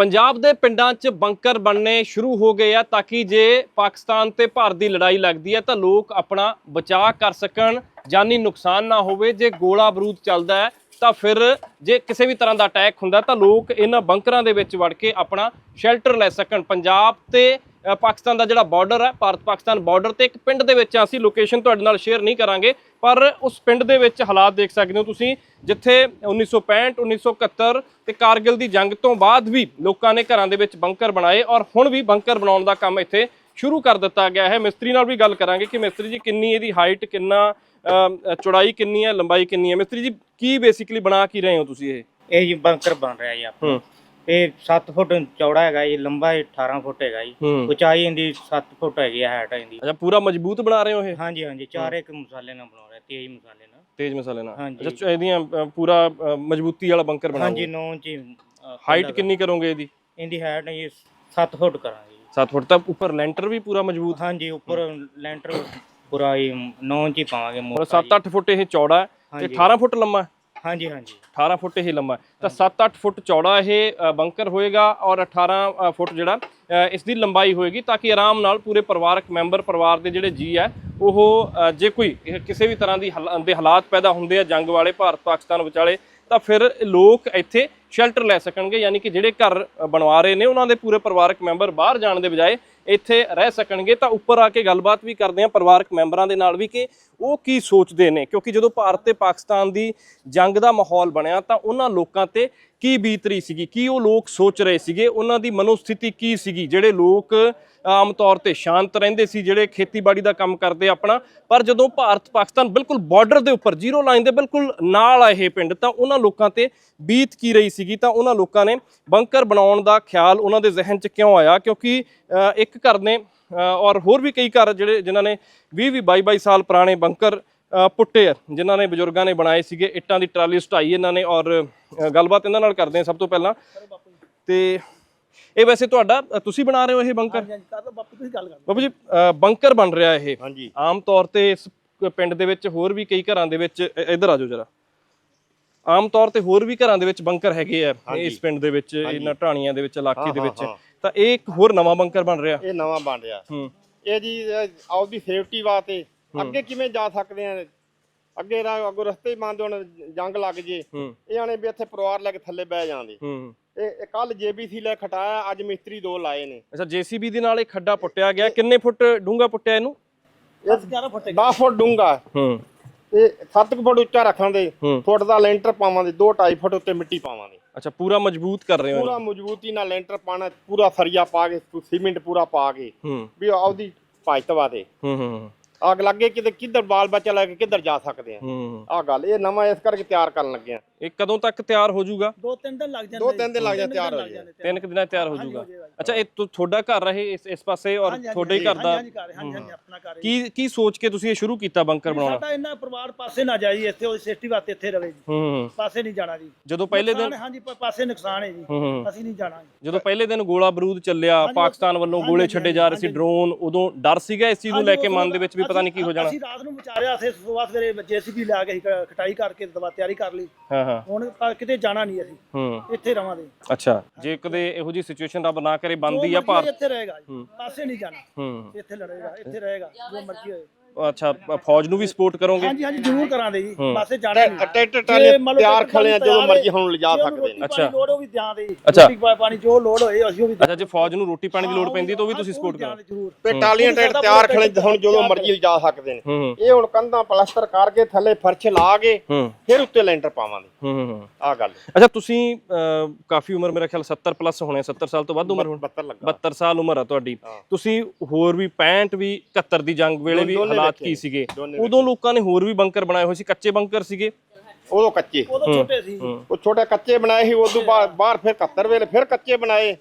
ਪੰਜਾਬ ਦੇ ਪਿੰਡਾਂ 'ਚ ਬੰਕਰ ਬਣਨੇ ਸ਼ੁਰੂ ਹੋ ਗਏ ਆ ਤਾਂ ਕਿ ਜੇ ਪਾਕਿਸਤਾਨ ਤੇ ਭਾਰਤ ਦੀ ਲੜਾਈ ਲੱਗਦੀ ਹੈ ਤਾਂ ਲੋਕ ਆਪਣਾ ਬਚਾਅ ਕਰ ਸਕਣ, ਜਾਨੀ ਨੁਕਸਾਨ ਨਾ ਹੋਵੇ, ਜੇ ਗੋਲਾ ਬਰੂਦ ਚੱਲਦਾ ਹੈ ਤਾਂ ਫਿਰ ਜੇ ਕਿਸੇ ਵੀ ਤਰ੍ਹਾਂ ਦਾ ਅਟੈਕ ਹੁੰਦਾ ਤਾਂ ਲੋਕ ਇਹਨਾਂ ਬੰਕਰਾਂ ਦੇ ਵਿੱਚ ਵੜ ਕੇ ਆਪਣਾ ਸ਼ੈਲਟਰ ਲੈ ਸਕਣ। ਪੰਜਾਬ ਤੇ ਪਾਕਿਸਤਾਨ ਦਾ ਜਿਹੜਾ ਬਾਰਡਰ ਹੈ ਭਾਰਤ ਪਾਕਿਸਤਾਨ ਬਾਰਡਰ ਤੇ ਇੱਕ ਪਿੰਡ ਦੇ ਵਿੱਚ। ਅਸੀਂ ਲੋਕੇਸ਼ਨ ਤੁਹਾਡੇ ਨਾਲ ਸ਼ੇਅਰ ਨਹੀਂ ਕਰਾਂਗੇ ਪਰ ਉਸ ਪਿੰਡ ਦੇ ਵਿੱਚ ਹਾਲਾਤ ਦੇਖ ਸਕਦੇ ਹੋ ਤੁਸੀਂ ਜਿੱਥੇ 1965 1971 ਤੇ ਕਾਰਗਿਲ ਦੀ ਜੰਗ ਤੋਂ ਬਾਅਦ ਵੀ ਲੋਕਾਂ ਨੇ ਘਰਾਂ ਦੇ ਵਿੱਚ ਬੰਕਰ ਬਣਾਏ ਔਰ ਹੁਣ ਵੀ ਬੰਕਰ ਬਣਾਉਣ ਦਾ ਕੰਮ ਇੱਥੇ ਸ਼ੁਰੂ ਕਰ ਦਿੱਤਾ ਗਿਆ ਹੈ। ਮਿਸਤਰੀ ਨਾਲ ਵੀ ਗੱਲ ਕਰਾਂਗੇ ਕਿ ਮਿਸਤਰੀ ਜੀ ਕਿੰਨੀ ਇਹਦੀ ਹਾਈਟ ਕਿੰਨਾ ਚੌੜਾਈ ਕਿੰਨੀ ਹੈ ਲੰਬਾਈ ਕਿੰਨੀ ਹੈ? ਮਿਸਤਰੀ ਜੀ ਕੀ ਬੇਸਿਕਲੀ ਬਣਾ ਕੀ ਰਹੇ ਹੋ ਤੁਸੀਂ ਇਹ? ਇਹ ਜੀ ਬੰਕਰ ਬਣ ਰਿਹਾ ਜੀ ਆਪਣਾ। ਹੂੰ। ਇਹ 7 ਫੁੱਟ ਚੌੜਾ ਹੈਗਾ ਜੀ ਲੰਬਾ ਇਹ 18 ਫੁੱਟ ਹੈਗਾ ਜੀ। ਹੂੰ। ਉਚਾਈ ਇਹਦੀ 7 ਫੁੱਟ ਹੈਗੀ ਹੈ ਹਾਈਟ ਇਹਦੀ। ਅੱਛਾ ਪੂਰਾ ਮਜ਼ਬੂਤ ਬਣਾ ਰਹੇ ਹੋ ਇਹ? ਹਾਂਜੀ ਹਾਂਜੀ ਚਾਰ ਇੱਕ ਮਸਾਲੇ ਨਾਲ ਬਣਾ ਰਿਹਾ ਤੇਜ਼ ਮਸਾਲੇ ਨਾਲ। ਤੇਜ਼ ਮਸਾਲੇ ਨਾਲ। ਹਾਂਜੀ। ਅੱਛਾ ਇਹਦੀਆਂ ਅ, ਪੂਰਾ ਅ, ਮਜ਼ਬੂਤੀ ਵਾਲਾ ਬੰਕਰ ਹਾਂਜੀ ਬਣਾਓਗੇ 9 ਇੰਚ ਹਾਈਟ ਕਿੰਨੀ ਕਰੋਗੇ ਇਹਦੀ? ਇਹਦੀ ਹਾਈਟ ਜੀ 7 ਫੁੱਟ ਕਰਾਂਗੇ ਜੀ। 7 ਫੁੱਟ ਤੱਕ ਉੱਪਰ ਲੈਂਟਰ ਵੀ ਪੂਰਾ ਮਜ਼ਬੂਤ? ਹਾਂਜੀ ਉੱਪਰ ਲੈਂਟਰ ਪੂਰਾ ਹੀ 9 ਇੰਚ ਹੀ ਪਾਵਾਂਗੇ ਮੋਟਾ 7-8 ਫੁੱਟ ਇਹ ਚੌੜਾ ਹੈ। ਤੇ ਹਾਂਜੀ। 18 ਫੁੱਟ ਲੰਮਾ ਹੈ? ਹਾਂਜੀ ਹਾਂਜੀ। 18 ਫੁੱਟ ਇਹ ਲੰਮਾ ਤਾਂ 7-8 ਫੁੱਟ ਚੌੜਾ ਇਹ ਬੰਕਰ ਹੋਏਗਾ ਔਰ 18 ਫੁੱਟ ਜਿਹੜਾ ਇਸ ਦੀ ਲੰਬਾਈ ਹੋਏਗੀ ਤਾਂ ਕਿ ਆਰਾਮ ਨਾਲ ਪੂਰੇ ਪਰਿਵਾਰਕ ਮੈਂਬਰ, ਪਰਿਵਾਰ ਦੇ ਜਿਹੜੇ ਜੀ ਹੈ, ਉਹ ਜੇ ਕੋਈ ਕਿਸੇ ਵੀ ਤਰ੍ਹਾਂ ਦੀ ਹਾਲਾ- ਦੇ ਹਾਲਾਤ ਪੈਦਾ ਹੁੰਦੇ ਆ, ਜੰਗ ਵਾਲੇ, ਭਾਰਤ, ਪਾਕਿਸਤਾਨ ਵਿਚਾਲੇ, ਤਾਂ ਫਿਰ ਲੋਕ ਇੱਥੇ ਸ਼ੈਲਟਰ ਲੈ ਸਕਣਗੇ, ਯਾਨੀ ਕਿ ਜਿਹੜੇ ਘਰ ਬਣਵਾ ਰਹੇ ਨੇ, ਉਹਨਾਂ ਦੇ ਪੂਰੇ ਪਰਿਵਾਰਕ ਮੈਂਬਰ ਬਾਹਰ ਜਾਣ ਦੇ ਬਜਾਏ ਇੱਥੇ ਰਹਿ ਸਕਣਗੇ। ਤਾਂ ਉੱਪਰ ਆ ਕੇ ਗੱਲਬਾਤ ਵੀ ਕਰਦੇ ਆ ਪਰਿਵਾਰਕ ਮੈਂਬਰਾਂ ਦੇ ਨਾਲ ਵੀ ਕਿ ਉਹ ਕੀ ਸੋਚਦੇ ਨੇ। ਕਿਉਂਕਿ ਜਦੋਂ ਭਾਰਤ ਤੇ ਪਾਕਿਸਤਾਨ ਦੀ ਜੰਗ ਦਾ ਮਾਹੌਲ ਬਣਿਆ ਤਾਂ ਉਹਨਾਂ ਲੋਕਾਂ ਤੇ ਕੀ ਬੀਤ ਰਹੀ ਸੀਗੀ? ਕੀ ਉਹ ਲੋਕ ਸੋਚ ਰਹੇ ਸੀਗੇ? ਉਹਨਾਂ ਦੀ ਮਨੋਸਥਿਤੀ ਕੀ ਸੀਗੀ? ਜਿਹੜੇ ਲੋਕ ਆਮ ਤੌਰ ਤੇ ਸ਼ਾਂਤ ਰਹਿੰਦੇ ਸੀ, ਜਿਹੜੇ ਖੇਤੀਬਾੜੀ ਦਾ ਕੰਮ ਕਰਦੇ ਆਪਣਾ। ਪਰ ਜਦੋਂ ਭਾਰਤ ਪਾਕਿਸਤਾਨ ਬਿਲਕੁਲ ਬਾਰਡਰ ਦੇ ਉੱਪਰ ਜ਼ੀਰੋ ਲਾਈਨ ਦੇ ਬਿਲਕੁਲ ਨਾਲ ਆ ਇਹ ਪਿੰਡ, ਤਾਂ ਉਹਨਾਂ ਲੋਕਾਂ ਤੇ ਬੀਤ ਕੀ ਰਹੀ ਸੀਗੀ? ਤਾਂ ਉਹਨਾਂ ਲੋਕਾਂ ਨੇ ਬੰਕਰ ਬਣਾਉਣ ਦਾ ਖਿਆਲ ਉਹਨਾਂ ਦੇ ਜ਼ਿਹਨ 'ਚ ਕਿਉਂ ਆਇਆ? ਕਿਉਂਕਿ ਇੱਕ ਘਰ ਨੇ ਔਰ ਹੋਰ ਵੀ ਕਈ ਘਰ ਜਿਹੜੇ, ਜਿਨ੍ਹਾਂ ਨੇ 20 20 22 22 ਸਾਲ ਪੁਰਾਣੇ ਬੰਕਰ ਪੁੱਟੇ ਆ, ਜਿਨ੍ਹਾਂ ਨੇ ਬਜ਼ੁਰਗਾਂ ਨੇ ਬਣਾਏ ਸੀਗੇ। ਇੱਟਾਂ ਦੀ ਟਰਾਲੀ ਸਟਾਈ ਇਹਨਾਂ ਨੇ ਔਰ ਗੱਲਬਾਤ ਇਹਨਾਂ ਨਾਲ ਕਰਦੇ ਆ ਸਭ ਤੋਂ ਪਹਿਲਾਂ। ਤੇ ਇਹ ਵੈਸੇ ਤੁਹਾਡਾ ਤੁਸੀਂ ਬਣਾ ਰਹੇ ਹੋ ਇਹ ਬੰਕਰ? ਬਾਪੂ ਤੁਸੀਂ ਗੱਲ ਕਰ ਬਾਬੂ ਜੀ ਬੰਕਰ ਬਣ ਰਿਹਾ ਇਹ। ਹਾਂਜੀ। ਆਮ ਤੌਰ ਤੇ ਇਸ ਪਿੰਡ ਦੇ ਵਿੱਚ ਹੋਰ ਵੀ ਕਈ ਘਰਾਂ ਦੇ ਵਿੱਚ ਇੱਧਰ ਆ ਜਾਓ ਜਰਾ। ਆਮ ਤੌਰ ਤੇ ਹੋਰ ਵੀ ਘਰਾਂ ਦੇ ਵਿੱਚ ਬੰਕਰ ਹੈਗੇ ਆ ਇਸ ਪਿੰਡ ਦੇ ਵਿੱਚ ਇਹਨਾਂ ਢਾਣੀਆਂ ਦੇ ਵਿੱਚ ਇਲਾਕੇ ਦੇ ਵਿੱਚ। ਤਾਂ ਇਹ ਇੱਕ ਹੋਰ ਨਵਾਂ ਬੰਕਰ ਬਣ ਰਿਹਾ। ਇਹ ਨਵਾਂ ਬਣ ਰਿਹਾ। ਹੂੰ। ਇਹ ਜੀ ਆਪਦੀ ਸੇਫਟੀ ਵਾਸਤੇ। ਅੱਗੇ ਕਿਵੇਂ ਜਾ ਸਕਦੇ ਆ? ਅੱਗੇ ਰਾ ਅੱਗੋਂ ਰਸਤੇ ਹੀ ਮੰਨਦੇ ਹੁਣ ਜੰਗ ਲੱਗ ਜੇ। ਇਹ ਆਣੇ ਵੀ ਇੱਥੇ ਪਰਿਵਾਰ ਲੈ ਕੇ ਥੱਲੇ ਬਹਿ ਜਾਂਦੇ। ਹੂੰ। ਇਹ ਕੱਲ ਜੇਬੀਸੀ ਲੈ ਖਟਾਇਆ ਅੱਜ ਮਿਸਤਰੀ ਦੋ ਲਾਏ ਨੇ। ਅੱਛਾ ਜੀਸੀਬੀ ਦੇ ਨਾਲ ਇਹ ਖੱਡਾ ਪੁੱਟਿਆ ਗਿਆ। ਕਿੰਨੇ ਫੁੱਟ ਡੂੰਘਾ ਪੁੱਟਿਆ ਇਹਨੂੰ? 11 ਫੁੱਟ 10 ਫੁੱਟ ਡੂੰਗਾ ਹੂੰ। ਇਹ 7 ਫੁੱਟ ਉੱਚਾ ਰੱਖਣ ਦੇ ਹੂੰ। ਫੁੱਟ ਦਾ ਲੈਂਟਰ ਪਾਵਾਂਗੇ 2.5 ਫੁੱਟ ਉੱਤੇ ਮਿੱਟੀ ਪਾਵਾਂਗੇ। ਅੱਛਾ ਪੂਰਾ ਮਜ਼ਬੂਤ ਕਰ ਰਹੇ ਹੋ ਪੂਰਾ ਮਜ਼ਬੂਤੀ ਨਾਲ ਲੈਂਟਰ ਪਾਣਾ ਪੂਰਾ ਸਰੀਆ ਪਾ ਕੇ ਸੀਮੈਂਟ ਪੂਰਾ ਪਾ ਕੇ ਹੂੰ। ਵੀ ਆਪਦੀ ਭਾਜਤਵਾ ਦੇ ਹੂੰ ਹੂੰ। ਅੱਗ ਲੱਗੇ ਕਿਤੇ ਕਿੱਧਰ ਬਾਲ ਬੱਚਾ ਲੈ ਕੇ ਕਿੱਧਰ ਜਾ ਸਕਦੇ ਆ? ਹੂੰ। ਆਹ ਗੱਲ ਇਹ ਨਵਾਂ ਇਸ ਕਰਕੇ ਤਿਆਰ ਕਰਨ ਲੱਗੇ ਆ। ਇਹ ਕਦੋਂ ਤੱਕ ਤਿਆਰ ਹੋ ਜਾਊਗਾ? ਦੋ ਤਿੰਨ ਦਿਨ ਲੱਗ ਜਾਂਦੇ ਦੋ ਤਿੰਨ ਦਿਨ ਲੱਗ ਜਾਂਦੇ ਤਿਆਰ ਹੋ ਜਾਏ ਤਿੰਨ ਕੁ ਦਿਨਾਂ 'ਚ ਤਿਆਰ ਹੋ ਜਾਊਗਾ। ਅੱਛਾ ਇਹ ਤੁ- ਤੁਹਾਡਾ ਘਰ ਰਹੇ ਇਸ ਇਸ ਪਾਸੇ ਔਰ ਤੁਹਾਡੇ ਹੀ ਘਰ ਦਾ? ਹਾਂਜੀ ਹਾਂਜੀ ਹਾਂਜੀ ਹਾਂਜੀ ਆਪਣਾ ਘਰ ਹੈ ਕੀ ਕੀ ਸੋਚ ਕੇ ਤੁਸੀਂ ਇਹ ਸ਼ੁਰੂ ਕੀਤਾ ਬੰਕਰ ਬਣਾਉਣਾ? ਸਾਡਾ ਇੰਨਾ ਪਰਿਵਾਰ ਪਾਸੇ ਨਾ ਜਾਈ ਇੱਥੇ ਉਹ ਸੇਫਟੀ ਵਾਸਤੇ ਇੱਥੇ ਰਵੇ ਜੀ। ਹੂੰ ਹੂੰ। ਪਾਸੇ ਨਹੀਂ ਜਾਣਾ ਜੀ। ਜਦੋਂ ਪਹਿਲੇ ਦਿਨ ਨੁਕਸਾਨ, ਹਾਂਜੀ ਪ- ਪਾਸੇ ਨੁਕਸਾਨ ਹੈ ਜੀ। ਹੂੰ ਹੂੰ। ਅਸੀਂ ਨਹੀਂ ਜਾਣਾ ਜੀ। ਜਦੋਂ ਪਹਿਲੇ ਦਿਨ ਗੋਲਾ ਬਰੂਦ ਚੱਲਿਆ ਪਾਕਿਸਤਾਨ ਵੱਲੋਂ ਗੋਲੇ ਛੱਡੇ ਜਾ ਰਹੇ ਸੀ ਡਰੋਨ ਉਦੋਂ ਡਰ ਸੀਗਾ ਇਸ ਚੀਜ਼ ਨੂੰ ਲੈ ਕੇ ਮਨ ਦੇ ਵਿੱਚ ਵੀ ਪਤਾ ਨਹੀਂ ਕੀ ਹੋ ਜਾਣਾ। ਅਸੀਂ ਰਾਤ ਨੂੰ ਵਿਚਾਰਿਆ ਅਸੀਂ ਸਵੇਰ ਸਵੇਰੇ ਜੇਸੀਬੀ ਲਿਆ ਕੇ ਅਸੀਂ ਕਟਾਈ ਕਰਕੇ ਦਵਾ ਤਿਆਰੀ ਕਰ ਲਈ। ਹਾਂ ਹਾਂ। ਹੁਣ ਤਾਂ ਕਿਤੇ ਜਾਣਾ ਨਹੀਂ ਅਸੀਂ। ਹੂੰ। ਇੱਥੇ ਰਵਾਂਗੇ। ਅੱਛਾ ਜੇ ਕਦੇ ਇਹੋ ਜੀ ਸਿਚੁਏਸ਼ਨ ਰੱਬ ਨਾ ਕਰੇ ਬੰਦੀ ਆ ਭਾਰਤ। ਇੱਥੇ ਰਹੇਗਾ। ਜੀ ਪਾਸੇ ਨਹੀਂ ਜਾਣਾ। ਹੂੰ। ਇੱਥੇ ਲੜੇਗਾ ਇੱਥੇ ਰਹੇਗਾ ਜੋ ਮਰਜ਼ੀ ਹੋਏ। ਅੱਛਾ ਫੌਜ ਨੂੰ ਵੀ ਸਪੋਰਟ ਕਰੋਗੇ? ਹਾਂਜੀ ਹਾਂਜੀ ਜ਼ਰੂਰ ਕਰਾਂਗੇ ਜੀ। ਪਾਸੇ ਜਾਣਾ ਨਹੀਂ। ਟਰੈਕਟਰ ਟਰਾਲੇ ਤਿਆਰ ਖਲੇ ਆ ਜਦੋਂ ਮਰਜ਼ੀ ਹੁਣ ਲਿਜਾ ਸਕਦੇ ਨੇ। ਅੱਛਾ। ਲੋੜ ਉਹ ਵੀ ਅੱਛਾ। ਰੋਟੀ ਪਾਣੀ ਜੋ ਲੋੜ ਹੋਏ ਅਸੀਂ ਉਹ ਵੀ ਅੱਛਾ ਜੇ ਫੌਜ ਨੂੰ ਰੋਟੀ ਪਾਣੀ ਦੀ ਲੋੜ ਪੈਂਦੀ ਤਾਂ ਉਹ ਵੀ ਤੁਸੀਂ ਸਪੋਰਟ ਕਰੋ। ਦਿਆਂਗੇ ਪੇਟਾਲੀਆਂ ਟਰੈਕਟਰ ਤਿਆਰ ਖਲੇ ਹੁਣ ਜਦੋਂ ਮਰਜ਼ੀ ਲਿਜਾ ਸਕਦੇ ਨੇ। ਇਹ ਹੁਣ ਕੰਧਾਂ ਪਲਸਤਰ ਕਰਕੇ ਥੱਲੇ ਫਰਸ਼ ਲਾ ਕੇ ਫਿਰ ਉੱਤੇ ਲੈਂਟਰ ਪਾਵਾਂਗੇ। ਹੂੰ ਹੂੰ, ਆਹ ਗੱਲ। ਅੱਛਾ ਤੁਸੀਂ ਕਾਫੀ ਉਮਰ ਮੇਰਾ ਖਿਆਲ 70 ਪਲੱਸ ਹੋਣੇ 70 ਸਾਲ ਤੋਂ ਵੱਧ ਉਮਰ ਹੁਣ। 72 ਲੱਗਾ। 72 ਸਾਲ ਉਮਰ ਆ ਤੁਹਾਡੀ। ਤੁਸੀਂ ਹੋਰ ਵੀ 65 ਵੀ 71 ਦੀ ਜੰਗ ਵੇਲੇ ਵੀ ਹਾਲਾਤ ਕੀ ਸੀਗੇ? ਉਦੋਂ ਲੋਕਾਂ ਨੇ ਹੋਰ ਵੀ ਬੰਕਰ ਬਣਾਏ ਹੋਏ ਸੀ ਕੱਚੇ ਬੰਕਰ ਸੀਗੇ। ਉਦੋਂ ਕੱਚੇ। ਉਦੋਂ ਛੋਟੇ ਸੀ। ਉਹ ਛੋਟੇ ਕੱਚੇ ਬਣਾਏ ਸੀ ਉਦੋਂ ਬਾਅਦ ਬਾਹਰ ਫਿਰ 71 ਵੇਲੇ ਫਿਰ ਕੱਚੇ ਬਣਾਏ।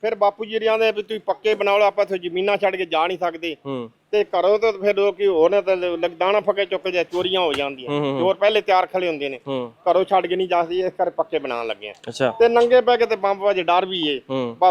ਫਿਰ ਬਾਪੂ ਜੀ ਰਿਆਂ ਦੇ ਵੀ ਤੁਸੀਂ ਪੱਕੇ ਬਣਾ ਲਓ ਆਪਾਂ ਇੱਥੇ ਜ਼ਮੀਨਾਂ ਛੱਡ ਕੇ ਜਾ ਨਹੀਂ ਸਕਦੇ। ਹੂੰ। ਤੇ ਘਰੋਂ ਤਾਂ ਫਿਰ ਲੋਕੀ ਹੋਰ ਨੇ ਤਾਂ ਲਗਦਾਣਾ ਫੱਕੇ ਚੁੱਕ ਜਾ ਚੋਰੀਆਂ ਹੋ ਜਾਂਦੀਆਂ। ਚੋਰ ਪਹਿਲੇ ਤਿਆਰ ਖੜੇ ਹੁੰਦੇ ਨੇ। ਘਰੋਂ ਛੱਡ ਕੇ ਨਹੀਂ ਜਾਂਦੇ ਇਸ ਕਰਕੇ ਪੱਕੇ ਬਣਾਉਣ ਲੱਗੇ ਆ। ਤੇ ਨੰਗੇ ਪੈ ਕੇ ਤੇ ਬੰਬ ਵਜੇ ਡਰ ਵੀ ਏ।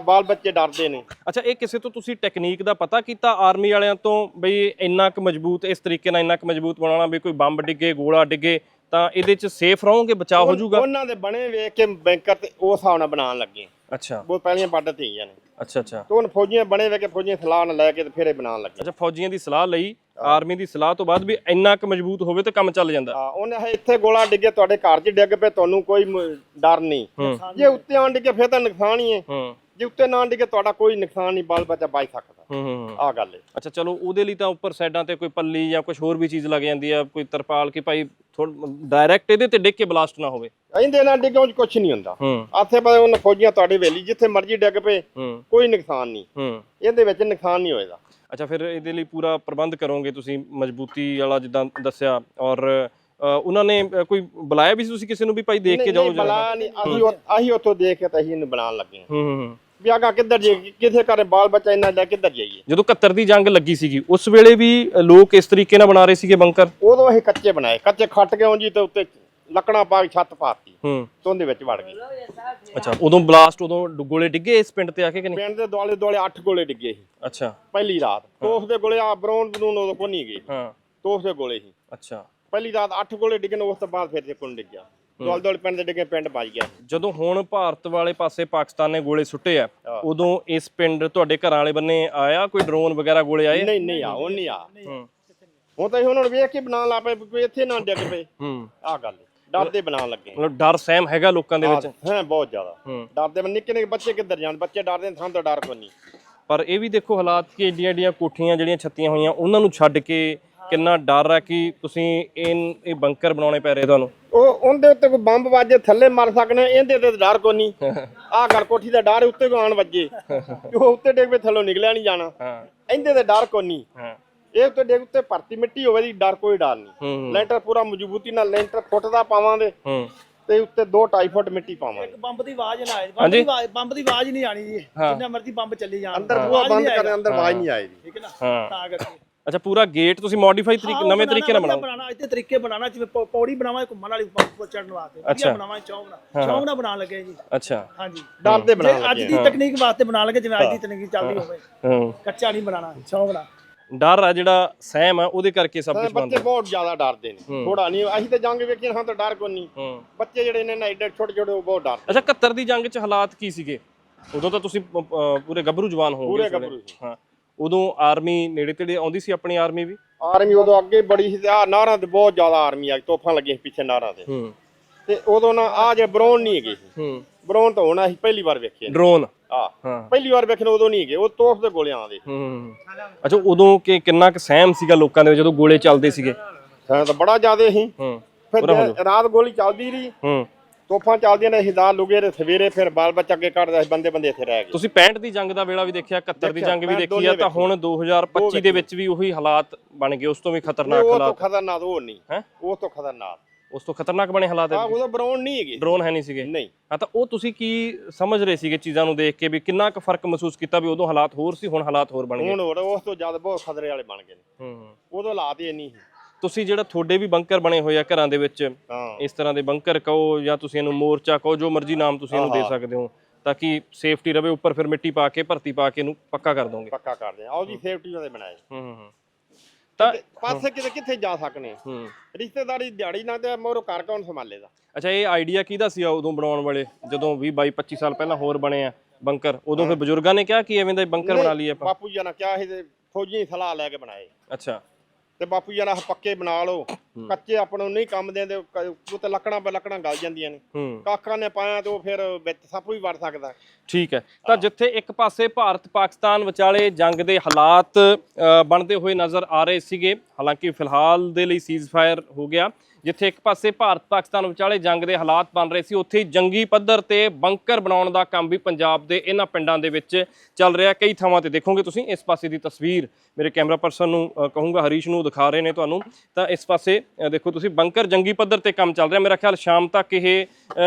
ਬਾਲ ਬੱਚੇ ਡਰਦੇ ਨੇ। ਅੱਛਾ ਇਹ ਕਿਸੇ ਤੋਂ ਤੁਸੀਂ ਟੈਕਨੀਕ ਦਾ ਪਤਾ ਕੀਤਾ ਆਰਮੀ ਵਾਲਿਆਂ ਤੋਂ ਬਈ ਇੰਨਾ ਕੁ ਮਜ਼ਬੂਤ ਇਸ ਤਰੀਕੇ ਨਾਲ ਇੰਨਾ ਕੁ ਮਜ਼ਬੂਤ ਬਣਾਉਣਾ ਵੀ ਕੋਈ ਬੰਬ ਡਿੱਗੇ ਗੋਲਾ ਡਿੱਗੇ ਤਾਂ ਇਹਦੇ ਚ ਸੇਫ ਰਹੋਗੇ ਬਚਾਅ ਹੋ ਜਾਊਗਾ? ਉਹਨਾਂ ਦੇ ਬਣੇ ਵੇਖ ਕੇ ਬੈਂਕਰ ਤੇ ਉਸ ਹਿਸਾਬ ਨਾਲ ਬਣਾਉਣ ਲੱਗੇ ਅੱਛਾ। ਬਹੁਤ ਪਹਿਲੀਆਂ ਬਾਰਡਰ ਤੇ ਹੈਗੀਆਂ ਨੇ। ਅੱਛਾ ਅੱਛਾ। ਤੇ ਫੌਜੀਆਂ ਬਣੇ ਵੇ ਕੇ ਫੌਜੀਆਂ ਸਲਾਹ ਨਾਲ ਲੈ ਕੇ ਤੇ ਫਿਰ ਇਹ ਬਣਾਉਣ ਲੱਗੇ। ਅੱਛਾ ਫੌਜੀਆਂ ਦੀ ਸਲਾਹ ਲਈ ਆਰਮੀ ਦੀ ਸਲਾਹ ਤੋਂ ਬਾਅਦ ਵੀ ਇੰਨਾ ਕੁ ਮਜ਼ਬੂਤ ਹੋਵੇ ਤੇ ਕੰਮ ਚੱਲ ਜਾਂਦਾ। ਹਾਂ ਉਹਨੇ ਇੱਥੇ ਗੋਲਾ ਡਿੱਗੇ ਤੁਹਾਡੇ ਘਰ 'ਚ ਡਿੱਗ ਪਏ ਤੁਹਾਨੂੰ ਕੋਈ ਡਰ ਨਹੀਂ। ਜੇ ਉੱਤੇ ਆਣ ਡਿੱਗੇ ਫਿਰ ਤਾਂ ਨੁਕਸਾਨ ਹੈ ਹੂੰ। ਜੇ ਉੱਤੇ ਨਾ ਡਿੱਗੇ ਤੁਹਾਡਾ ਕੋਈ ਨੁਕਸਾਨ ਨਹੀਂ ਬਾਲ ਬੱਚਾ ਬਚ ਸਕਦਾ। ਹੂੰ। ਆਹ ਗੱਲ ਹੈ ਅੱਛਾ ਚਲੋ ਉਹਦੇ ਲਈ ਤਾਂ ਉੱਪਰ ਸਾਈਡਾਂ ਤੇ ਕੋਈ ਪੱਲੀ ਜਾਂ ਕੁਝ ਹੋਰ ਵੀ ਚੀਜ਼ ਲੱਗ ਜਾਂਦੀ ਆ ਕੋਈ ਤਰਪਾਲ ਕਿ ਭਾਈ ਡਾਇਰੈਕਟ ਇਹਦੇ ਤੇ ਡਿੱਗ ਕੇ ਬਲਾਸਟ ਨਾ ਹੋਵੇ। ਇਹਦੇ ਨਾਲ ਡਿੱਗੋਂ ਕੁਝ ਨਹੀਂ ਹੁੰਦਾ। ਆਥੇ ਪਾ ਉਹਨਾਂ ਫੌਜੀਆਂ ਤੁਹਾਡੇ ਵੇਲੀ ਜਿੱਥੇ ਮਰਜ਼ੀ ਡਿੱਗ ਪਏ ਕੋਈ ਨੁਕਸਾਨ ਨਹੀਂ। ਇਹਦੇ ਵਿੱਚ ਨੁਕਸਾਨ ਨਹੀਂ ਹੋਏਗਾ। ਅੱਛਾ ਫਿਰ ਇਹਦੇ ਲਈ ਪੂਰਾ ਪ੍ਰਬੰਧ ਕਰੋਗੇ ਤੁਸੀਂ ਮਜ਼ਬੂਤੀ ਵਾਲਾ ਜਿੱਦਾਂ ਦੱਸਿਆ ਔਰ ਉਹਨਾਂ ਨੇ ਕੋਈ ਬੁਲਾਇਆ ਵੀ ਸੀ ਤੁਸੀਂ ਕਿਸੇ ਨੂੰ ਵੀ ਭਾਈ ਦੇਖ ਕੇ ਜਾਓ ਨਹੀਂ ਜਰਾ ਬਲਾ ਨਹੀਂ। ਅਸੀਂ ਉਹ- ਅਸੀਂ ਉੱਥੋਂ ਦੇਖ ਕੇ ਤਾਂ ਅਸੀਂ ਇਹਨੂੰ ਬਣਾਉਣ ਲੱਗੇ ਹੂੰ ਹੂੰ ਹੂੰ। ਵੀ ਆਗਾ ਕਿੱਧਰ ਜੇ ਕਿਥੇ ਕਰੇ ਬਾਲ ਬੱਚਾ ਇੰਨਾ ਲੈ ਕਿੱਧਰ ਜਾਈਏ? ਜਦੋਂ 71 ਦੀ ਜੰਗ ਲੱਗੀ ਸੀਗੀ ਉਸ ਵੇਲੇ ਵੀ ਲੋਕ ਇਸ ਤਰੀਕੇ ਨਾਲ ਬਣਾ ਰਹੇ ਸੀਗੇ ਬੰਕਰ? ਉਦੋਂ ਅਸੀਂ ਕੱਚੇ ਬਣਾਏ ਕੱਚੇ ਖੱਟ ਕੇ ਉਂਜੀ ਤੇ ਉੱਤੇ ਲੱਕੜਾਂ ਪਾ ਕੇ ਛੱਤ ਪਾਤੀ ਹੂੰ। ਤੇ ਉਹਦੇ ਵਿੱਚ ਵੜ ਗਏ ਅੱਛਾ ਉਦੋਂ ਬਲਾਸਟ ਉਦੋਂ ਗੋਲੇ ਡਿੱਗੇ ਇਸ ਪਿੰਡ ਤੇ ਆ ਕੇ ਕਿ ਨਹੀਂ? ਪਿੰਡ ਦੇ ਦੁਆਲੇ ਦੁਆਲੇ 8 ਗੋਲੇ ਡਿੱਗੇ ਸੀ। ਅੱਛਾ। ਪਹਿਲੀ ਰਾਤ ਤੋਫ ਦੇ ਗੋਲੇ ਆ ਬਰੌਨ ਬਰੂਨ ਉਦੋਂ ਕੋਈ ਨਹੀਂ ਗਏ। ਹਾਂ। ਤੋਫ ਦੇ ਗੋਲੇ ਸੀ। ਅੱਛਾ। ਪਹਿਲੀ ਰਾਤ 8 ਗੋਲੇ ਡਿੱਗੇ ਨੇ ਉਸ ਤੋਂ ਬਾਅਦ ਫਿਰ ਜੇ ਕੋਈ ਡਿੱਗਿਆ। ਦੁਆਲੇ ਦੁਆਲੇ ਪਿੰਡ ਦੇ ਡਿੱਗੇ ਪਿੰਡ ਵੱਜ ਗਿਆ। ਜਦੋਂ ਹੁਣ ਭਾਰਤ ਵਾਲੇ ਪਾਸੇ ਪਾਕਿਸਤਾਨ ਨੇ ਗੋਲੇ ਸੁੱਟੇ ਆ ਉਦੋਂ ਇਸ ਪਿੰਡ ਤੁਹਾਡੇ ਘਰਾਂ ਵਾਲੇ ਬੰਨੇ ਆਇਆ ਕੋਈ ਡਰੋਨ ਵਗੈਰਾ ਗੋਲੇ ਆਏ? ਨਹੀਂ ਨਹੀਂ ਆ ਉਹ ਨਹੀਂ ਆ। ਹੂੰ। ਹੁਣ ਤਾਂ ਅਸੀਂ ਉਹਨਾਂ ਨੂੰ ਵੇਖ ਕੇ ਬਣਾਉਣ ਲੱਗ ਪਏ ਵੀ ਇੱਥੇ ਨਾ ਡਿੱਗ ਪਏ। ਹੂੰ। ਆਹ ਗੱਲ ਹੈ। ਡਰਦੇ ਬਣਾਉਣ ਲੱਗੇ। ਮਤਲਬ ਡਰ ਸਹਿਮ ਹੈਗਾ ਲੋਕਾਂ ਦੇ ਵਿੱਚ? ਹਾਂ ਬਹੁਤ ਜ਼ਿਆਦਾ। ਡਰਦੇ ਮੈਂ ਨਿੱਕੇ ਨਿੱਕੇ ਬੱਚੇ ਕਿੱਧਰ ਜਾਣ? ਬੱਚੇ ਡਰਦੇ ਨੇ ਸਾਨੂੰ ਤਾਂ ਡਰ ਕੋਈ ਨਹੀਂ। ਪਰ ਇਹ ਵੀ ਦੇਖੋ ਹਾਲਾਤ ਕਿ ਏਡੀਆਂ ਏਡੀਆਂ ਕੋਠੀਆਂ ਜਿਹੜੀਆਂ ਛੱਤੀਆਂ ਹੋਈਆਂ ਉਹਨਾਂ ਨੂੰ ਛੱਡ ਕੇ ਕਿੰਨਾ ਡਰ ਹੈ ਕਿ ਤੁਸੀਂ ਇਹ ਇਹ ਬੰਕਰ ਬਣਾਉਣੇ ਪੈ ਰਹੇ ਤੁਹਾਨੂੰ? ਉਹ ਉਹਦੇ ਉੱਤੇ ਕੋਈ ਬੰਬ ਵੱਜੇ ਥੱਲੇ ਮਰ ਸਕਣੇ ਇਹਦੇ ਤੇ ਡਰ ਕੋਈ ਨਹੀਂ। ਆਹ ਗੱਲ ਕੋਠੀ ਦਾ ਡਰ ਉੱਤੇ ਕੋ ਆਣ ਵੱਜੇ। ਕਿ ਉਹ ਉੱਤੇ ਡਿੱਗ ਪਏ ਥੱਲੋਂ ਨਿਕਲਿਆ ਨਹੀਂ ਜਾਣਾ। ਹਾਂ। ਇਹਦੇ ਤੇ ਡਰ ਕੋਈ ਨਹੀਂ। ਹਾਂ। ਇਹ ਉੱਤੇ ਡਿੱਗ ਉੱਤੇ ਭਰਤੀ ਮਿੱਟੀ ਹੋਵੇ ਦੀ ਡਰ ਕੋਈ ਡਰ ਨਹੀਂ। ਲੈਂਟਰ ਪੂਰਾ ਮਜ਼ਬੂਤੀ ਨਾਲ ਲੈਂਟਰ ਫੁੱਟ ਦਾ ਪਾਵਾਂਗੇ ਹੂੰ। ਤੇ ਉੱਤੇ 2.5 ਫੁੱਟ ਮਿੱਟੀ ਪਾਵਾਂਗੇ ਬੰਬ ਦੀ ਆਵਾਜ਼ ਨਾ ਆਏ। ਬੰਬ ਦੀ ਆਵਾਜ਼ ਬੰਬ ਦੀ ਆਵਾਜ਼ ਨਹੀਂ ਆਣੀ ਜੀ। ਜਿੰਨਾ ਮਰਜ਼ੀ ਬੰਬ ਚੱਲੀ ਜਾਣ। ਅੰਦਰ ਬੂਹਾ ਬੰਦ ਕਰਨ ਅੰਦਰ ਆਵਾਜ਼ ਨਹੀਂ ਆਏਗੀ। ਠੀਕ ਹੈ ਨਾ? ਹਾਂ। ਤਾਂ ਕਰਕੇ। ਅੱਛਾ ਪੂਰਾ ਗੇਟ ਤੁਸੀਂ ਮੋਡੀਫਾਈ ਤਰੀਕੇ ਨਵੇਂ ਤਰੀਕੇ ਨਾਲ ਬਣਾਓ। ਬਣਾਉਣਾ ਇੱਥੇ ਤਰੀਕੇ ਬਣਾਉਣਾ ਜਿਵੇਂ ਪੌੜੀ ਬਣਾਵਾ ਘੁੰਮਣ ਵਾਲੀ ਪੰਪ ਚੜਨ ਵਾਸਤੇ। ਵਧੀਆ ਬਣਾਵਾ ਚੌਂਕ ਨਾਲ ਚੌਂਕ ਨਾਲ ਬਣਾਉਣ ਲੱਗੇ ਜੀ। ਅੱਛਾ। ਹਾਂਜੀ। ਡਰਦੇ ਬਣਾਉਣ ਜੇ ਅੱਜ ਦੀ ਤਕਨੀਕ ਵਾਸਤੇ ਬਣਾਉਣ ਲੱਗੇ ਜਿਵੇਂ ਅੱਜ ਦੀ ਤਕਨੀਕ ਚੱਲਦੀ ਹੋਵੇ। ਹੂੰ। ਕੱਚਾ ਨਹੀਂ ਬਣਾਉਣਾ ਚੌਂਕ ਨਾਲ ਡਰ ਆ ਜਿਹੜਾ ਸਹਿਮ ਆ ਉਹਦੇ ਕਰਕੇ ਸਭ ਕੁਝ ਬੱਚੇ ਬਣਦਾ। ਬਹੁਤ ਜ਼ਿਆਦਾ ਡਰਦੇ ਨੇ। ਥੋੜਾ ਨਹੀਂ ਅਸੀਂ ਤਾਂ ਜੰਗ ਵੇਖੀ ਹਾਂ ਤਾਂ ਡਰ ਕੋਈ ਨਹੀਂ। ਬੱਚੇ ਜਿਹੜੇ ਨੇ ਨਾ ਐਡੇ ਛੋਟੇ ਛੋਟੇ ਉਹ ਬਹੁਤ ਡਰਦੇ ਅੱਛਾ 71 ਦੀ ਜੰਗ 'ਚ ਹਾਲਾਤ ਕੀ ਸੀਗੇ? ਉਦੋਂ ਤਾਂ ਤੁਸੀਂ ਪੂਰੇ ਗੱਭਰੂ ਜਵਾਨ ਹੋਵੋਗੇ ਪੂਰੇ। ਗੱਭਰੂ। ਹਾਂ। ਉਦੋਂ ਆਰਮੀ ਨੇੜੇ ਤੇੜੇ ਆਉਂਦੀ ਸੀ ਆਪਣੀ ਆਰਮੀ ਵੀ? ਆਰਮੀ ਉਦੋਂ ਅੱਗੇ ਬੜੀ ਸੀ ਆ ਨਾਰਾਂ ਤੇ ਬਹੁਤ ਜ਼ਿਆਦਾ ਆਰਮੀ ਆ ਤੋਫਾਂ ਲੱਗੀਆਂ ਸੀ ਪਿੱਛੇ ਨਾਰਾਂ ਤੇ। ਹੂੰ। ਤੇ ਉਦੋਂ ਨਾ ਆ ਜੇ ਬਰੌਨ ਨਹੀਂ ਹੈਗੇ ਹੂੰ। ਬਰੌਨ ਤਾਂ ਹੋਣਾ ਸੀ ਪਹਿਲੀ ਵਾਰ ਵੇਖੇ ਡਰੋਨ? ਆ ਹਾਂ। ਪਹਿਲੀ ਵਾਰ ਵੇਖਣ ਉਦੋਂ ਨਹੀਂ ਹੈਗੇ ਉਹ ਤੋਫ ਦੇ ਗੋਲੇ ਆਉਂਦੇ ਹੂੰ। ਅੱਛਾ ਉਦੋਂ ਕਿ ਕਿੰਨਾ ਕੁ ਸਹਿਮ ਸੀਗਾ ਲੋਕਾਂ ਦੇ ਜਦੋਂ ਗੋਲੇ ਚੱਲਦੇ ਸੀਗੇ? ਹਾਂ ਤਾਂ ਬੜਾ ਜ਼ਿਆਦਾ ਸੀ। ਹੂੰ। ਫਿਰ ਰਾਤ ਗੋਲੀ ਚੱਲਦੀ ਰਹੀ। ਹੂੰ। ਤੋਫਾਂ ਚੱਲਦੀਆਂ ਨੇ ਹਿਦਾਰ ਲੁਗੇ ਤੇ ਸਵੇਰੇ ਫਿਰ ਬਾਲ ਬੱਚਾ ਅੱਗੇ ਕੱਢਦਾ ਸੀ ਬੰਦੇ ਬੰਦੇ ਇੱਥੇ ਰਹਿ ਗਏ। ਤੁਸੀਂ 65 ਦੀ ਜੰਗ ਦਾ ਵੇਲਾ ਵੀ ਦੇਖਿਆ 71 ਦੀ ਜੰਗ ਵੀ ਦੇਖੀ ਆ ਤਾਂ ਹੁਣ 2025 ਦੇ ਵਿੱਚ ਵੀ ਉਹੀ ਹਾਲਾਤ ਬਣ ਗਏ ਉਸ ਤੋਂ ਵੀ ਖਤਰਨਾਕ ਉਹ ਤੋਂ ਹਾਲਾਤ। ਖਤਰਨਾਕ ਉਹ ਨਹੀਂ ਹੈਂ? ਉਹ ਤੋਂ ਖਤਰਨਾਕ। ਉਸ ਤੋਂ ਖਤਰਨਾਕ ਬਣੇ ਹਾਲਾਤ ਆ ਉਦੋਂ ਬਰੌਨ ਨਹੀਂ ਹੈਗੇ। ਡਰੋਨ ਹੈ ਨਹੀਂ ਸੀਗੇ। ਨਹੀਂ। ਹਾਂ ਤਾਂ ਉਹ ਤੁਸੀਂ ਕੀ ਸਮਝ ਰਹੇ ਸੀਗੇ ਚੀਜ਼ਾਂ ਨੂੰ ਦੇਖ ਕੇ ਵੀ ਕਿੰਨਾ ਕੁ ਫ਼ਰਕ ਮਹਿਸੂਸ ਕੀਤਾ ਵੀ ਉਦੋਂ ਹਾਲਾਤ ਹੋਰ ਸੀ ਹੁਣ ਹਾਲਾਤ ਹੋਰ ਬਣ ਗਏ? ਹੁਣ ਹੋਰ ਉਸ ਤੋਂ ਜ਼ਿਆਦਾ ਬਹੁਤ ਖਤਰੇ ਵਾਲੇ ਬਣ ਗਏ ਨੇ। ਹੂੰ ਹੂੰ। ਉਦੋਂ ਹਾਲਾਤ ਹੀ ਨਹੀਂ ਸੀ ਤੁਸੀਂ ਜਿਹੜਾ ਤੁਹਾਡੇ ਵੀ ਬੰਕਰ ਬਣੇ ਹੋਏ ਆ ਘਰਾਂ ਦੇ ਵਿੱਚ ਇਸ ਤਰ੍ਹਾਂ ਦੇ ਬੰਕਰ ਕਹੋ ਜਾਂ ਤੁਸੀਂ ਇਹਨੂੰ ਮੋਰਚਾ ਕਹੋ ਜੋ ਮਰਜ਼ੀ ਨਾਮ ਤੁਸੀਂ ਇਹਨੂੰ ਦੇ ਸਕਦੇ ਹੋ ਤਾਂ ਕਿ ਸੇਫਟੀ ਰਵੇ ਉੱਪਰ ਫਿਰ ਮਿੱਟੀ ਪਾ ਕੇ ਭਰਤੀ ਪਾ ਕੇ ਇਹਨੂੰ ਪੱਕਾ ਕਰ ਦੋਗੇ। ਪੱਕਾ ਕਰਦੇ ਆ ਉਹਦੀ ਸੇਫਟੀ ਉਹਦੇ ਬਣਾਏ। ਹੂੰ ਹੂੰ ਤਾਂ ਪਾਸੇ ਕਿਤੇ ਕਿੱਥੇ ਜਾ ਸਕਨੇ? ਹੂੰ। ਰਿਸ਼ਤੇਦਾਰੀ ਦਿਹਾੜੀ ਨਾਲ ਤੇ ਮੋਰੋ ਘਰ ਕੌਣ ਸੰਭਾਲੇਗਾ ਅੱਛਾ ਇਹ ਆਈਡੀਆ ਕਿਹਦਾ ਸੀ ਉਦੋਂ ਬਣਾਉਣ ਵਾਲੇ? ਜਦੋਂ 20 22 25 ਸਾਲ ਪਹਿਲਾਂ ਹੋਰ ਬਣੇ ਆ ਬੰਕਰ ਉਦੋਂ ਫਿਰ ਬਜ਼ੁਰਗਾਂ ਨੇ ਕਿਹਾ ਕਿ ਐਵੇਂ ਦਾ ਬੰਕਰ ਬਣਾ ਲਈਏ ਆਪਾਂ? ਬਾਪੂ ਜੀ ਨੇ ਕਿਹਾ ਸੀ ਤੇ ਫੌਜੀ ਦੀ ਸਲਾਹ ਲੈ ਕੇ ਬਣਾਏ। ਅੱਛਾ। ਤੇ ਬਾਪੂ ਜੀ ਨੇ ਪੱਕੇ ਬਣਾ ਲਓ। ਕੱਚੇ ਆਪਾਂ ਨੂੰ ਨਹੀਂ ਕੰਮ ਦਿੰਦੇ ਉਹ ਤੇ ਲੱਕੜਾਂ ਪੇ ਲੱਕੜਾਂ ਗਲ ਜਾਂਦੀਆਂ ਨੇ। ਕਾਕਾਂ ਨੇ ਪਾਇਆ ਤੇ ਉਹ ਫਿਰ ਵਿੱਚ ਸੱਪ ਵੀ ਵੜ ਸਕਦਾ। ਠੀਕ ਹੈ। ਤਾਂ ਜਿੱਥੇ ਇੱਕ ਪਾਸੇ ਭਾਰਤ ਪਾਕਿਸਤਾਨ ਵਿਚਾਲੇ ਜੰਗ ਦੇ ਹਾਲਾਤ ਬਣਦੇ ਹੋਏ ਨਜ਼ਰ ਆ ਰਹੇ ਸੀਗੇ ਹਾਲਾਂਕਿ ਫਿਲਹਾਲ ਦੇ ਲਈ ਸੀਜ਼ਫਾਇਰ ਹੋ ਗਿਆ। ਜਿੱਥੇ ਇੱਕ ਪਾਸੇ ਭਾਰਤ, ਪਾਕਿਸਤਾਨ ਵਿਚਾਲੇ ਜੰਗ ਦੇ ਹਾਲਾਤ ਬਣ ਰਹੇ ਸੀ, ਉੱਥੇ ਹੀ ਜੰਗੀ ਪੱਧਰ ਤੇ ਬੰਕਰ ਬਣਾਉਣ ਦਾ ਕੰਮ ਵੀ ਪੰਜਾਬ ਦੇ ਇਹਨਾਂ ਪਿੰਡਾਂ ਦੇ ਵਿੱਚ ਚੱਲ ਰਿਹਾ ਕਈ ਥਾਵਾਂ ਤੇ ਦੇਖੋਗੇ ਤੁਸੀਂ, ਇਸ ਪਾਸੇ ਦੀ ਤਸਵੀਰ ਮੇਰੇ ਕੈਮਰਾ ਪਰਸਨ ਨੂੰ ਕਹੂੰਗਾ, ਹਰੀਸ਼ ਨੂੰ ਦਿਖਾ ਰਹੇ ਨੇ ਤੁਹਾਨੂੰ। ਤਾਂ ਇਸ ਪਾਸੇ ਦੇਖੋ ਤੁਸੀਂ, ਬੰਕਰ ਜੰਗੀ ਪੱਧਰ ਤੇ ਕੰਮ ਚੱਲ ਰਿਹਾ। ਮੇਰਾ ਖਿਆਲ ਸ਼ਾਮ ਤੱਕ ਇਹ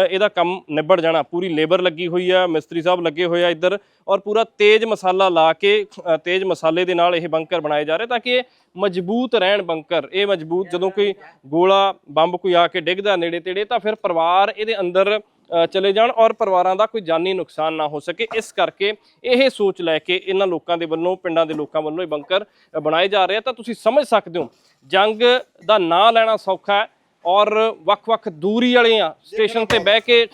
ਇਹਦਾ ਕੰਮ ਨਿਬੜ ਜਾਣਾ। ਪੂਰੀ ਲੇਬਰ ਲੱਗੀ ਹੋਈ ਆ, ਮਿਸਤਰੀ ਸਾਹਿਬ ਲੱਗੇ ਹੋਏ ਆ ਇੱਧਰ ਔਰ ਪੂਰਾ ਤੇਜ਼ ਮਸਾਲਾ ਲਾ ਕੇ ਤੇਜ਼ ਮਸਾਲੇ ਦੇ ਨਾਲ ਇਹ ਬੰਕਰ ਬਣਾਏ ਜਾ ਰਹੇ ਤਾਂ ਕਿ ਮਜ਼ਬੂਤ ਰਹਿਣ ਬੰਕਰ, ਇਹ ਮਜ਼ਬੂਤ ਜਦੋਂ ਕੋਈ ਗੋਲਾ, ਬੰਬ ਕੋਈ ਆ ਕੇ ਡਿੱਗਦਾ ਨੇੜੇ ਤੇੜੇ, ਤਾਂ ਫਿਰ ਪਰਿਵਾਰ ਇਹਦੇ ਅੰਦਰ ਚਲੇ ਜਾਣ ਔਰ ਪਰਿਵਾਰਾਂ ਦਾ ਕੋਈ ਜਾਨੀ ਨੁਕਸਾਨ ਨਾ ਹੋ ਸਕੇ। ਇਸ ਕਰਕੇ ਇਹ ਸੋਚ ਲੈ ਕੇ ਇਹਨਾਂ ਲੋਕਾਂ ਦੇ ਵੱਲੋਂ, ਪਿੰਡਾਂ ਦੇ ਲੋਕਾਂ ਵੱਲੋਂ ਇਹ ਬੰਕਰ ਬਣਾਏ ਜਾ ਰਹੇ ਆ। ਤਾਂ ਤੁਸੀਂ ਸਮਝ ਸਕਦੇ ਹੋ, ਜੰਗ ਦਾ ਨਾਂ ਲੈਣਾ ਸੌਖਾ ਹੈ ਔਰ ਵੱਖ-ਵੱਖ ਦੂਰੀ ਵਾਲੀਆਂ ਸਟੇਸ਼ਨ ਤੇ ਬਹਿ ਕੇ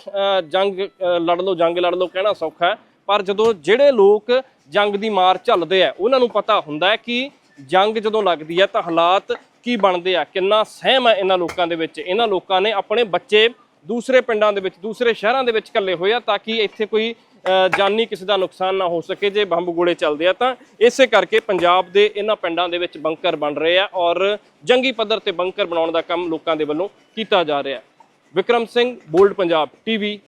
ਜੰਗ ਲੜ ਲਓ, ਜੰਗ ਲੜ ਲਓ ਕਹਿਣਾ ਸੌਖਾ ਹੈ। ਪਰ ਜਦੋਂ ਜਿਹੜੇ ਲੋਕ ਜੰਗ ਦੀ ਮਾਰ ਝੱਲਦੇ ਆ, ਉਹਨਾਂ ਨੂੰ ਪਤਾ ਹੁੰਦਾ ਹੈ ਕਿ ਜੰਗ ਜਦੋਂ ਲੱਗਦੀ ਹੈ ਤਾਂ ਹਾਲਾਤ ਕੀ ਬਣਦੇ ਆ? ਕਿੰਨਾ ਸਹਿਮ ਹੈ ਇਹਨਾਂ ਲੋਕਾਂ ਦੇ ਵਿੱਚ? ਇਹਨਾਂ ਲੋਕਾਂ ਨੇ ਆਪਣੇ ਬੱਚੇ ਦੂਸਰੇ ਪਿੰਡਾਂ ਦੇ ਵਿੱਚ, ਦੂਸਰੇ ਸ਼ਹਿਰਾਂ ਦੇ ਵਿੱਚ ਕੱਲੇ ਹੋਏ ਆ ਤਾਂ ਕਿ ਇੱਥੇ ਕੋਈ ਜਾਨੀ ਕਿਸੇ ਦਾ ਨੁਕਸਾਨ ਨਾ ਹੋ ਸਕੇ, ਜੇ ਬੰਬ ਗੋਲੇ ਚੱਲਦੇ ਆ ਤਾਂ ਇਸੇ ਕਰਕੇ ਪੰਜਾਬ ਦੇ ਇਹਨਾਂ ਪਿੰਡਾਂ ਦੇ ਵਿੱਚ ਬੰਕਰ ਬਣ ਰਹੇ ਆ ਔਰ ਜੰਗੀ ਪੱਧਰ ਤੇ ਬੰਕਰ ਬਣਾਉਣ ਦਾ ਕੰਮ ਲੋਕਾਂ ਦੇ ਵੱਲੋਂ ਕੀਤਾ ਜਾ ਰਿਹਾ ਵਿਕਰਮ ਸਿੰਘ, ਬੋਲਡ ਪੰਜਾਬ ਟੀਵੀ